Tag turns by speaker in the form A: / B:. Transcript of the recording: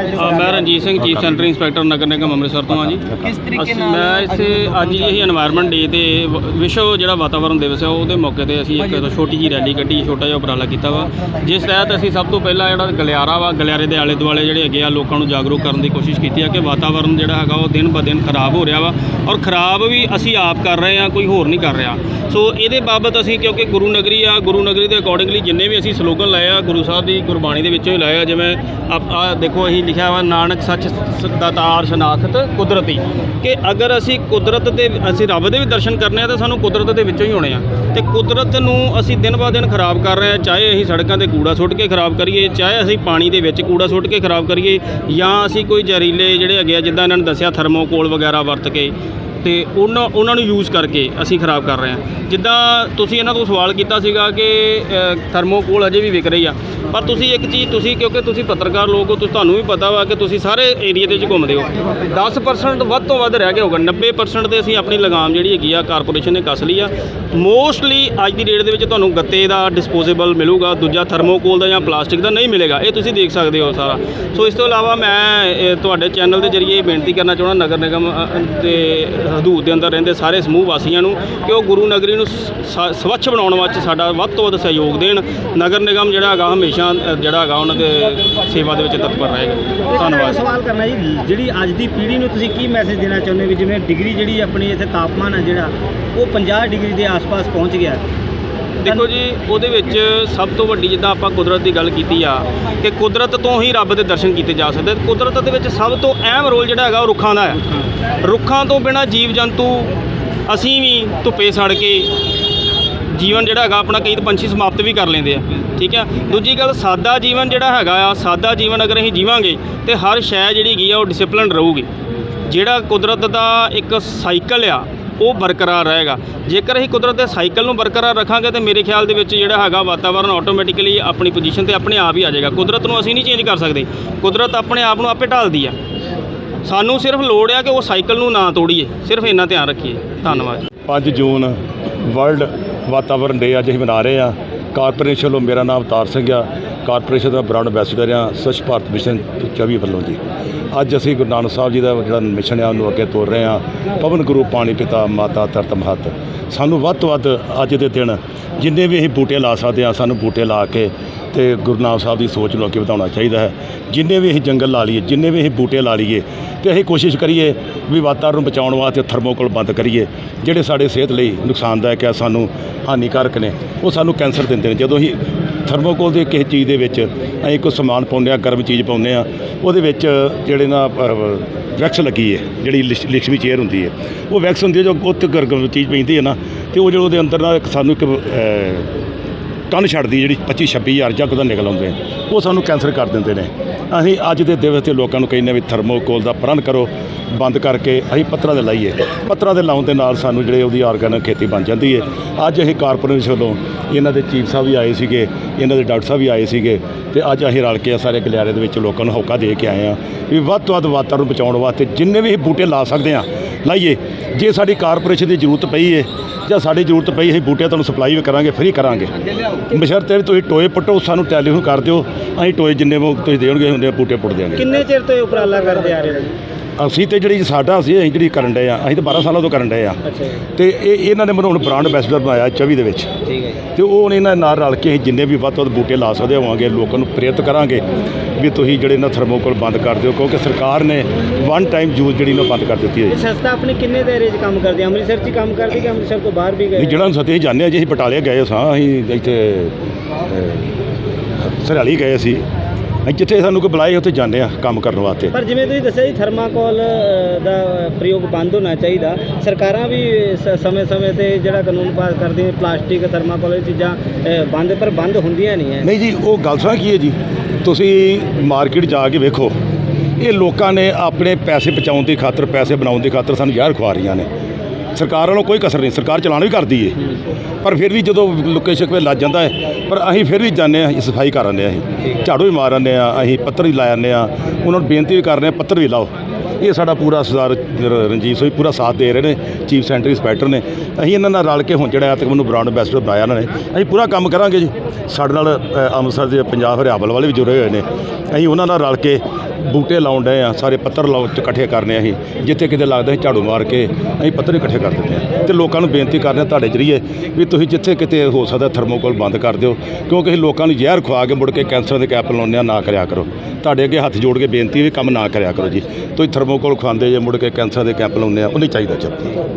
A: ਹੈ ਮੈਂ Ranjit Singh chief centre inspector ਨਗਰ ਨਿਗਮ ਅੰਮ੍ਰਿਤਸਰ ਤੋਂ ਆ ਜੀ। ਅਸੀਂ ਮੈਂ ਇੱਥੇ ਅੱਜ ਜੀ ਅਸੀਂ এনवायरमेंट ਡੇ ਤੇ ਵਿਸ਼ਵ ਜਿਹੜਾ ਵਾਤਾਵਰਣ ਦਿਵਸ ਹੈ ਉਹਦੇ ਮੌਕੇ ਤੇ ਅਸੀਂ ਇੱਕ ਛੋਟੀ ਜੀ ਰੈਲੀ ਕੱਢੀ ਛੋਟਾ ਜਿਹਾ ਉਪਰਾਲਾ ਕੀਤਾ ਵਾ। ਜਿਸ ਤਹਿਤ ਅਸੀਂ ਸਭ ਤੋਂ ਪਹਿਲਾਂ ਜਿਹੜਾ ਗਲਿਆਰਾ ਵਾ ਗਲਿਆਰੇ ਦੇ ਆਲੇ ਦੁਆਲੇ ਜਿਹੜੇ ਹੈਗੇ ਆ ਲੋਕਾਂ ਨੂੰ ਜਾਗਰੂਕ ਕਰਨ ਦੀ ਕੋਸ਼ਿਸ਼ ਕੀਤੀ ਆ ਕਿ ਵਾਤਾਵਰਣ ਜਿਹੜਾ ਹੈਗਾ ਉਹ ਦਿਨ ਬ ਦਿਨ ਖਰਾਬ ਹੋ ਰਿਹਾ ਵਾ ਔਰ ਖਰਾਬ ਵੀ ਅਸੀਂ ਆਪ ਕਰ ਰਹੇ ਆ ਕੋਈ ਹੋਰ ਨਹੀਂ ਕਰ ਰਿਹਾ। ਸੋ ਇਹਦੇ ਬਾਬਤ ਅਸੀਂ ਕਿਉਂਕਿ ਗੁਰੂ ਨਗਰੀ ਆ ਗੁਰੂ ਨਗਰੀ ਦੇ ਅਕੋਰਡਿੰਗਲੀ ਜਿੰਨੇ ਵੀ ਅਸੀਂ ਸਲੋਗਨ ਲਾਏ ਆ ਗੁਰੂ ਸਾਹਿਬ ਦੀ ਗੁਰਬਾਣੀ ਦੇ ਵਿੱਚੋਂ ਹੀ ਲਾਏ ਆ ਜਿਵੇਂ ਆ ਦੇਖੋ ਅਸੀਂ ਲਿਖਿਆ ਵਾ, ਨਾਨਕ ਸੱਚ ਸ- ਦਾਤਾਰ ਸ਼ਨਾਖਤ ਕੁਦਰਤੀ। ਕਿ ਅਗਰ ਅਸੀਂ ਕੁਦਰਤ ਦੇ ਅਸੀਂ ਰੱਬ ਦੇ ਵੀ ਦਰਸ਼ਨ ਕਰਨੇ ਆ, ਤਾਂ ਸਾਨੂੰ ਕੁਦਰਤ ਦੇ ਵਿੱਚੋਂ ਹੀ ਹੋਣੇ ਆ। ਤੇ ਕੁਦਰਤ ਨੂੰ ਅਸੀਂ ਦਿਨ ਬਾ ਦਿਨ ਖਰਾਬ ਕਰ ਰਹੇ ਆ, ਚਾਹੇ ਅਸੀਂ ਸੜਕਾਂ ਤੇ ਕੂੜਾ ਸੁੱਟ ਕੇ ਖਰਾਬ ਕਰੀਏ, ਚਾਹੇ ਅਸੀਂ ਪਾਣੀ ਦੇ ਵਿੱਚ ਕੂੜਾ ਸੁੱਟ ਕੇ ਖਰਾਬ ਕਰੀਏ, ਜਾਂ ਅਸੀਂ ਕੋਈ ਜ਼ਹਿਰੀਲੇ ਜਿਹੜੇ ਹੈਗੇ ਆ, ਜਿੱਦਾਂ ਇਹਨਾਂ ਨੇ ਦੱਸਿਆ ਥਰਮੋਕੋਲ ਵਗੈਰਾ ਵਰਤ ਕੇ, ਤੇ ਉਹਨਾਂ ਉਹਨਾਂ ਨੂੰ ਯੂਜ਼ ਕਰਕੇ ਅਸੀਂ ਖਰਾਬ ਕਰ ਰਹੇ ਹਾਂ ਜਿੱਦਾਂ ਤੁਸੀਂ ਇਹਨਾਂ ਤੋਂ ਸਵਾਲ ਕੀਤਾ ਸੀਗਾ ਕਿ ਥਰਮੋਕੋਲ ਅਜੇ ਵੀ ਵਿਕ ਰਹੀ ਆ ਪਰ ਤੁਸੀਂ ਇੱਕ ਚੀਜ਼ ਤੁਸੀਂ ਕਿਉਂਕਿ ਤੁਸੀਂ ਪੱਤਰਕਾਰ ਲੋਕ ਹੋ ਤੁਸੀਂ ਤੁਹਾਨੂੰ ਵੀ ਪਤਾ ਵਾ ਕਿ ਤੁਸੀਂ ਸਾਰੇ ਏਰੀਆ ਦੇ ਵਿੱਚ ਘੁੰਮਦੇ ਹੋ। 10% ਵੱਧ ਤੋਂ ਵੱਧ ਰਹਿ ਗਿਆ ਹੋਊਗਾ। 90% ਤੇ ਅਸੀਂ ਆਪਣੀ ਲਗਾਮ ਜਿਹੜੀ ਹੈਗੀ ਆ ਕਾਰਪੋਰੇਸ਼ਨ ਨੇ ਕੱਸ ਲਈ ਆ। ਮੋਸਟਲੀ ਅੱਜ ਦੀ ਡੇਟ ਦੇ ਵਿੱਚ ਤੁਹਾਨੂੰ ਗੱਤੇ ਦਾ ਡਿਸਪੋਜ਼ੇਬਲ ਮਿਲੂਗਾ ਦੂਜਾ ਥਰਮੋਕੋਲ ਦਾ ਜਾਂ ਪਲਾਸਟਿਕ ਦਾ ਨਹੀਂ ਮਿਲੇਗਾ। ਇਹ ਤੁਸੀਂ ਦੇਖ ਸਕਦੇ ਹੋ ਸਾਰਾ। ਸੋ ਇਸ ਤੋਂ ਇਲਾਵਾ ਮੈਂ ਤੁਹਾਡੇ ਚੈਨਲ ਦੇ ਜ਼ਰੀਏ ਬੇਨਤੀ ਕਰਨਾ ਚਾਹੁੰਦਾ ਨਗਰ ਨਿਗਮ ਅ, ਅ, ਦੇ ਹਦੂਦ ਦੇ ਅੰਦਰ ਰਹਿੰਦੇ ਸਾਰੇ ਸਮੂਹ ਵਾਸੀਆਂ ਨੂੰ ਕਿ ਉਹ ਗੁਰੂ ਨਗਰੀ ਨੂੰ ਸ- ਸਵੱਛ ਬਣਾਉਣ ਵਿੱਚ ਸਾਡਾ ਵੱਧ ਤੋਂ ਵੱਧ ਸਹਿਯੋਗ ਦੇਣ। ਨਗਰ ਨਿਗਮ ਜਿਹੜਾ ਹੈਗਾ ਹਮੇਸ਼ਾ ਅ, ਜਿਹੜਾ ਹੈਗਾ ਉਹਨਾਂ ਦੇ ਸੇਵਾ ਦੇ ਵਿੱਚ ਤਤਪਰ ਰਹੇਗਾ
B: ਧੰਨਵਾਦ
A: ਧੰਨਵਾਦ
B: ਸਵਾਲ ਕਰਨਾ ਜੀ ਜਿਹੜੀ ਅੱਜ ਦੀ ਪੀੜ੍ਹੀ ਨੂੰ ਤੁਸੀਂ ਕੀ ਮੈਸੇਜ ਦੇਣਾ ਚਾਹੁੰਦੇ ਵੀ ਜਿਵੇਂ ਡਿਗਰੀ ਜਿਹੜੀ ਆਪਣੀ ਇੱਥੇ ਤਾਪਮਾਨ ਹੈ ਜਿਹੜਾ ਉਹ 50 ਡਿਗਰੀ ਦੇ ਆਸ-ਪਾਸ ਪਹੁੰਚ ਗਿਆ
A: ਦੇਖੋ ਜੀ ਉਹਦੇ ਵਿੱਚ ਸਭ ਤੋਂ ਵੱਡੀ ਜਿੱਦਾਂ ਆਪਾਂ ਕੁਦਰਤ ਦੀ ਗੱਲ ਕੀਤੀ ਆ ਕਿ ਕੁਦਰਤ ਤੋਂ ਹੀ ਰੱਬ ਦੇ ਦਰਸ਼ਨ ਕੀਤੇ ਜਾ ਸਕਦੇ ਕੁਦਰਤ ਦੇ ਵਿੱਚ ਸਭ ਤੋਂ ਅਹਿਮ ਰੋਲ ਜਿਹੜਾ ਹੈਗਾ ਉਹ ਰੁੱਖਾਂ ਦਾ ਹੈ। ਰੁੱਖਾਂ ਤੋਂ ਬਿਨਾ ਜੀਵ ਜੰਤੂ ਅਸੀਂ ਵੀ ਧੁੱਪੇ ਸੜ ਕੇ ਜੀਵਨ ਜਿਹੜਾ ਹੈਗਾ, ਆਪਣਾ ਕਈ ਤਾਂ ਪੰਛੀ ਸਮਾਪਤ ਵੀ ਕਰ ਲੈਂਦੇ ਆ, ਠੀਕ ਆ? ਦੂਜੀ ਗੱਲ, ਸਾਦਾ ਜੀਵਨ ਜਿਹੜਾ ਹੈਗਾ ਆ, ਸਾਦਾ ਜੀਵਨ ਅਗਰ ਅਸੀਂ ਜੀਵਾਂਗੇ ਤੇ ਹਰ ਸ਼ੈ ਜਿਹੜੀ ਹੈਗੀ ਆ, ਉਹ ਡਿਸਪਲਿਨ ਰਹੂਗੀ। ਜਿਹੜਾ ਕੁਦਰਤ ਦਾ ਇੱਕ ਸਾਈਕਲ ਆ, ਉਹ ਬਰਕਰਾਰ ਰਹੇਗਾ। ਜੇਕਰ ਅਸੀਂ ਕੁਦਰਤ ਦੇ ਸਾਈਕਲ ਨੂੰ ਬਰਕਰਾਰ ਰੱਖਾਂਗੇ ਤੇ ਮੇਰੇ ਖਿਆਲ ਦੇ ਵਿੱਚ ਜਿਹੜਾ ਹੈਗਾ ਵਾਤਾਵਰਣ ਆਟੋਮੈਟਿਕਲੀ ਆਪਣੀ ਪੋਜੀਸ਼ਨ ਤੇ ਆਪਣੇ ਆਪ ਹੀ ਆ ਜਾਏਗਾ। ਕੁਦਰਤ ਨੂੰ ਅਸੀਂ ਨਹੀਂ ਚੇਂਜ ਕਰ ਸਕਦੇ। ਕੁਦਰਤ ਆਪਣੇ ਆਪ ਨੂੰ ਆਪੇ ਢਾਲਦੀ ਆ। ਸਾਨੂੰ ਸਿਰਫ ਲੋੜ ਆ ਕਿ ਉਹ ਸਾਈਕਲ ਨੂੰ ਨਾ ਤੋੜੀਏ। ਸਿਰਫ ਇੰਨਾ ਧਿਆਨ ਰੱਖੀਏ। ਧੰਨਵਾਦ।
C: 5 ਜੂਨ ਵਰਲਡ ਵਾਤਾਵਰਣ ਡੇ ਅੱਜ ਅਸੀਂ ਮਨਾ ਰਹੇ ਹਾਂ। ਕਾਰਪੋਰੇਸ਼ਨ ਵੱਲੋਂ ਮੇਰਾ ਨਾਮ ਅਵਤਾਰ ਸਿੰਘ ਆ। ਕਾਰਪੋਰੇਸ਼ਨ ਦਾ ਬ੍ਰਾਂਡ ਐਂਬੈਸਡਰ ਆ, ਸਵੱਛ ਭਾਰਤ ਮਿਸ਼ਨ 24 ਵੱਲੋਂ ਜੀ। ਅੱਜ ਅਸੀਂ ਗੁਰੂ ਨਾਨਕ ਸਾਹਿਬ ਜੀ ਦਾ ਜਿਹੜਾ ਮਿਸ਼ਨ ਆ, ਉਹਨੂੰ ਅੱਗੇ ਤੋਰ ਰਹੇ ਹਾਂ। ਪਵਨ ਗੁਰੂ ਪਾਣੀ ਪਿਤਾ ਮਾਤਾ ਧਰਤ ਮਹਤ। ਸਾਨੂੰ ਵੱਧ ਤੋਂ ਵੱਧ ਅੱਜ ਦੇ ਦਿਨ ਜਿੰਨੇ ਵੀ ਅਸੀਂ ਬੂਟੇ ਲਾ ਸਕਦੇ ਆ ਸਾਨੂੰ ਬੂਟੇ ਲਾ ਕੇ ਤੇ ਗੁਰੂ ਨਾਨਕ ਸਾਹਿਬ ਦੀ ਸੋਚ ਨੂੰ ਅੱਗੇ ਵਧਾਉਣਾ ਚਾਹੀਦਾ ਹੈ। ਜਿੰਨੇ ਵੀ ਅਸੀਂ ਜੰਗਲ ਲਾ ਲਈਏ, ਜਿੰਨੇ ਵੀ ਅਸੀਂ ਬੂਟੇ ਲਾ ਲਈਏ, ਤੇ ਅਸੀਂ ਕੋਸ਼ਿਸ਼ ਕਰੀਏ ਵੀ ਵਾਤਾਵਰਨ ਨੂੰ ਬਚਾਉਣ ਵਾਸਤੇ ਥਰਮੋਕੋਲ ਬੰਦ ਕਰੀਏ। ਜਿਹੜੇ ਸਾਡੇ ਸਿਹਤ ਲਈ ਨੁਕਸਾਨਦਾਇਕ ਆ, ਸਾਨੂੰ ਹਾਨੀਕਾਰਕ ਨੇ, ਉਹ ਸਾਨੂੰ ਕੈਂਸਰ ਦਿੰਦੇ ਨੇ। ਜਦੋਂ ਅਸੀਂ ਥਰਮੋਕੋਲ ਦੇ ਕਿਸੇ ਚੀਜ਼ ਦੇ ਵਿੱਚ ਅਸੀਂ ਕੋਈ ਸਮਾਨ ਪਾਉਂਦੇ ਆ, ਗਰਮ ਚੀਜ਼ ਪਾਉਂਦੇ ਆ, ਉਹਦੇ ਵਿੱਚ ਜਿਹੜੇ ਨਾ ਵੈਕਸ ਲੱਗੀ ਹੈ ਜਿਹੜੀ ਲਿਸ਼- ਲਿਕਸ਼ਮੀ ਚੇਅਰ ਹੁੰਦੀ ਹੈ ਉਹ ਵੈਕਸ ਹੁੰਦੀ ਹੈ ਜੋ ਉੱਤ ਗਰਮ ਚੀਜ਼ ਪੈਂਦੀ ਹੈ ਨਾ, ਤੇ ਉਹ ਜਦੋਂ ਉਹਦੇ ਅੰਦਰ ਨਾ ਸਾਨੂੰ ਇੱਕ ਕੰਨ ਛੱਡਦੀ ਜਿਹੜੀ 25 26 ਹਜ਼ਾਰ ਜਾਂ ਦਾ ਨਿਕਲ ਆਉਂਦੇ ਉਹ ਸਾਨੂੰ ਕੈਂਸਰ ਕਰ ਦਿੰਦੇ ਨੇ। ਅਸੀਂ ਅੱਜ ਦੇ ਦਿਵਸ ਤੇ ਲੋਕਾਂ ਨੂੰ ਕਹਿੰਦੇ ਵੀ ਥਰਮੋਕੋਲ ਦਾ ਪ੍ਰਣ ਕਰੋ, ਬੰਦ ਕਰਕੇ ਅਸੀਂ ਪੱਤਰਾਂ ਦੇ ਲਾਈਏ। ਪੱਤਰਾਂ ਦੇ ਲਾਉਣ ਦੇ ਨਾਲ ਸਾਨੂੰ ਜਿਹੜੇ ਉਹਦੀ ਆਰਗੈਨਿਕ ਖੇਤੀ ਬਣ ਜਾਂਦੀ ਹੈ ਅੱਜ ਅਸੀਂ ਕਾਰਪੋਰੇਸ਼ਨ ਵੱਲੋਂ ਇਹਨਾਂ ਦੇ ਚੀਫ ਸਾਹਿਬ ਵੀ ਆਏ ਸੀਗੇ, ਇਹਨਾਂ ਦੇ ਡਾਕਟਰ ਸਾਹਿਬ ਵੀ ਆਏ ਸੀਗੇ ਤੇ ਅੱਜ ਅਸੀਂ ਰਲ ਕੇ ਸਾਰੇ ਗਲਿਆਰੇ ਦੇ ਵਿੱਚ ਲੋਕਾਂ ਨੂੰ ਹੌਕਾ ਦੇ ਕੇ ਆਏ ਆ ਵੀ ਵੱਧ ਤੋਂ ਵੱਧ ਵਾਤਾਵਰਨ ਬਚਾਉਣ ਵਾਸਤੇ ਜਿੰਨੇ ਵੀ ਅਸੀਂ ਬੂਟੇ ਲਾ ਸਕਦੇ ਆ ਲਾਈਏ। ਜੇ ਸਾਡੀ ਕਾਰਪੋਰੇਸ਼ਨ ਦੀ ਜ਼ਰੂਰਤ ਪਈ ਹੈ ਜਾਂ ਸਾਡੀ ਜ਼ਰੂਰਤ ਪਈ ਅਸੀਂ ਬੂਟੇ ਤੁਹਾਨੂੰ ਸਪਲਾਈ ਵੀ ਕਰਾਂਗੇ ਫ੍ਰੀ ਕਰਾਂਗੇ। ਬਸ਼ਰਤੇ ਵੀ ਤੁਸੀਂ ਟੋਏ ਪੁੱਟੋ ਸਾਨੂੰ ਟੈਲੀਫੋਨ ਕਰ ਦਿਓ ਅਸੀਂ ਟੋਏ ਜਿੰਨੇ ਵੀ ਤੁਸੀਂ ਦੇਣਗੇ ਉਹਨੇ ਬੂਟੇ ਪੁੱਟ ਦਿਆਂਗੇ।
B: ਕਿੰਨੇ ਚਿਰ ਤੋਂ ਇਹ ਉਪਰਾਲਾ ਕਰਦੇ ਆ ਰਹੇ ਹੋ?
C: ਅਸੀਂ ਤੇ ਜਿਹੜੀ ਸਾਡਾ ਅਸੀਂ ਅਸੀਂ ਜਿਹੜੀ ਕਰਨ ਡਏ ਆ ਅਸੀਂ ਤਾਂ 12 ਸਾਲਾਂ ਤੋਂ ਕਰਨ ਡਏ ਆ। ਤੇ ਇਹ ਇਹਨਾਂ ਨੇ ਮੈਨੂੰ ਹੁਣ ਬ੍ਰਾਂਡ ਐਂਬੈਸਡਰ ਬਣਾਇਆ 24 ਦੇ ਵਿੱਚ।
B: ਠੀਕ ਹੈ
C: ਤੇ ਉਹ ਇਹਨਾਂ ਨਾਲ ਰਲ ਕੇ ਅਸੀਂ ਜਿੰਨੇ ਵੀ ਵੱਧ ਤੋਂ ਵੱਧ ਬੂਟੇ ਲਾ ਸਕਦੇ ਹੋਵਾਂਗੇ ਲੋਕਾਂ ਨੂੰ ਪ੍ਰੇਰਿਤ ਕਰਾਂਗੇ ਵੀ ਤੁਸੀਂ ਜਿਹੜੇ ਨਾ ਥਰਮੋਕੋਲ ਬੰਦ ਕਰ ਦਿਓ ਕਿਉਂਕਿ ਸਰਕਾਰ ਨੇ ਵਨ ਟਾਈਮ ਯੂਜ਼ ਜਿਹੜੀ ਨਾ ਬੰਦ ਕਰ ਦਿੱਤੀ ਹੈ
B: ਸੰਸਥਾ ਆਪਣੀ ਕਿੰਨੇ ਦਾਇਰੇ 'ਚ ਕੰਮ ਕਰਦੀ ਹੈ ਅੰਮ੍ਰਿਤਸਰ 'ਚ ਹੀ ਕੰਮ ਕਰਦੀ ਕਿ ਅੰਮ੍ਰਿਤਸਰ ਤੋਂ ਬਾਹਰ ਵੀ ਗਏ?
C: ਜਿਹੜਾ ਸਤੇ ਜਾਂਦੇ ਆ ਜੀ ਅਸੀਂ ਬਟਾਲੇ ਗਏ ਸਾਂ ਅਸੀਂ ਇੱਥੇ ਸਰਹਾਲੀ ਗਏ ਸੀ। ਅਸੀਂ ਜਿੱਥੇ ਸਾਨੂੰ ਕੋਈ ਬੁਲਾਏ ਉੱਥੇ ਜਾਂਦੇ ਆ ਕੰਮ ਕਰਨ ਵਾਸਤੇ।
B: ਪਰ ਜਿਵੇਂ ਤੁਸੀਂ ਦੱਸਿਆ ਜੀ ਥਰਮਾਕੋਲ ਦਾ ਪ੍ਰਯੋਗ ਬੰਦ ਹੋਣਾ ਚਾਹੀਦਾ। ਸਰਕਾਰਾਂ ਵੀ ਸਮੇਂ-ਸਮੇਂ ਤੇ ਜਿਹੜਾ ਕਾਨੂੰਨ ਪਾਸ ਕਰਦੀਆਂ ਪਲਾਸਟਿਕ ਥਰਮਾਕੋਲ ਇਹ ਚੀਜ਼ਾਂ ਬੰਦ ਪਰ ਬੰਦ ਹੁੰਦੀਆਂ ਨਹੀਂ ਹੈ।
C: ਨਹੀਂ ਜੀ ਉਹ ਗੱਲ ਸੁਣਾ ਕੀ ਹੈ ਜੀ? ਤੁਸੀਂ ਮਾਰਕੀਟ ਜਾ ਕੇ ਵੇਖੋ ਇਹ ਲੋਕਾਂ ਨੇ ਆਪਣੇ ਪੈਸੇ ਬਚਾਉਣ ਦੀ ਖਾਤਰ ਪੈਸੇ ਬਣਾਉਣ ਦੀ ਖਾਤਰ ਸਾਨੂੰ ਜ਼ਹਿਰ ਖਵਾ ਰਹੀਆਂ ਨੇ। ਸਰਕਾਰ ਵੱਲੋਂ ਕੋਈ ਕਸਰ ਨਹੀਂ ਸਰਕਾਰ ਚਲਾਨ ਵੀ ਕਰਦੀ ਏ। ਪਰ ਫਿਰ ਵੀ ਜਦੋਂ ਲੋਕੇਸ਼ਨ ਕੋਈ ਲੱਜ ਜਾਂਦਾ ਹੈ ਪਰ ਅਸੀਂ ਫਿਰ ਵੀ ਜਾਂਦੇ ਹਾਂ, ਅਸੀਂ ਸਫ਼ਾਈ ਕਰ ਆਉਂਦੇ ਹਾਂ ਅਸੀਂ। ਝਾੜੂ ਵੀ ਮਾਰ ਆਉਂਦੇ ਹਾਂ, ਅਸੀਂ ਪੱਤਰ ਵੀ ਲਾ ਆਉਂਦੇ ਹਾਂ। ਉਹਨਾਂ ਨੂੰ ਬੇਨਤੀ ਵੀ ਕਰ ਰਹੇ ਹਾਂ, ਪੱਤਰ ਵੀ ਲਾਓ। ਇਹ ਸਾਡਾ ਪੂਰਾ ਸਰਦਾਰ ਰਣਜੀਤ ਸਿੰਘ, ਪੂਰਾ ਸਾਥ ਦੇ ਰਹੇ ਨੇ, ਚੀਫ ਸੈਂਟਰੀ ਇੰਸਪੈਕਟਰ ਨੇ। ਅਸੀਂ ਇਹਨਾਂ ਨਾਲ ਰਲ ਕੇ ਹੁਣ ਜਿਹੜਾ ਤੱਕ ਮੈਨੂੰ ਬ੍ਰਾਂਡ ਐਂਬੈਸਡਰ ਬਣਾਇਆ ਇਹਨਾਂ ਨੇ। ਅਸੀਂ ਪੂਰਾ ਕੰਮ ਕਰਾਂਗੇ ਜੀ। ਸਾਡੇ ਨਾਲ ਅੰਮ੍ਰਿਤਸਰ ਦੇ ਪੰਜਾਬ ਹਰਿਆਵਲ ਵਾਲੇ ਵੀ ਜੁੜੇ ਹੋਏ ਨੇ। ਅਸੀਂ ਉਹਨਾਂ ਨਾਲ ਰਲ ਕੇ ਬੂਟੇ ਲਾਉਣ ਡਏ ਆ, ਸਾਰੇ ਪੱਤਰ ਲਾਉ ਇਕੱਠੇ ਕਰਨੇ ਅਸੀਂ, ਜਿੱਥੇ ਕਿਤੇ ਲੱਗਦਾ ਅਸੀਂ ਝਾੜੂ ਮਾਰ ਕੇ ਅਸੀਂ ਪੱਤਰ ਇਕੱਠੇ ਕਰ ਦਿੰਦੇ ਆ। ਤੇ ਲੋਕਾਂ ਨੂੰ ਬੇਨਤੀ ਕਰਦੇ ਹਾਂ ਤੁਹਾਡੇ ਜਰੀਏ ਵੀ ਤੁਸੀਂ ਜਿੱਥੇ ਕਿਤੇ ਹੋ ਸਕਦਾ ਥਰਮੋਕੋਲ ਬੰਦ ਕਰ ਦਿਓ, ਕਿਉਂਕਿ ਅਸੀਂ ਲੋਕਾਂ ਨੂੰ ਜ਼ਹਿਰ ਖਵਾ ਕੇ ਮੁੜ ਕੇ ਕੈਂਸਰ ਦੇ ਕੈਪ ਲਾਉਂਦੇ ਆ, ਨਾ ਕਰਿਆ ਕਰੋ। ਤੁਹਾਡੇ ਅੱਗੇ ਹੱਥ ਜੋੜ ਕੇ ਬੇਨਤੀ ਵੀ ਕੰਮ ਨਾ ਕਰਿਆ ਕਰੋ ਜੀ। ਤੁਸੀਂ ਥਰਮੋਕੋਲ ਖਵਾਉਂਦੇ ਜੇ ਮੁੜ ਕੇ ਕੈਂਸਰ ਦੇ ਕੈਂਪ ਲਾਉਂਦੇ ਆ, ਉਹ ਨਹੀਂ ਚਾਹੀਦਾ ਚੱਲ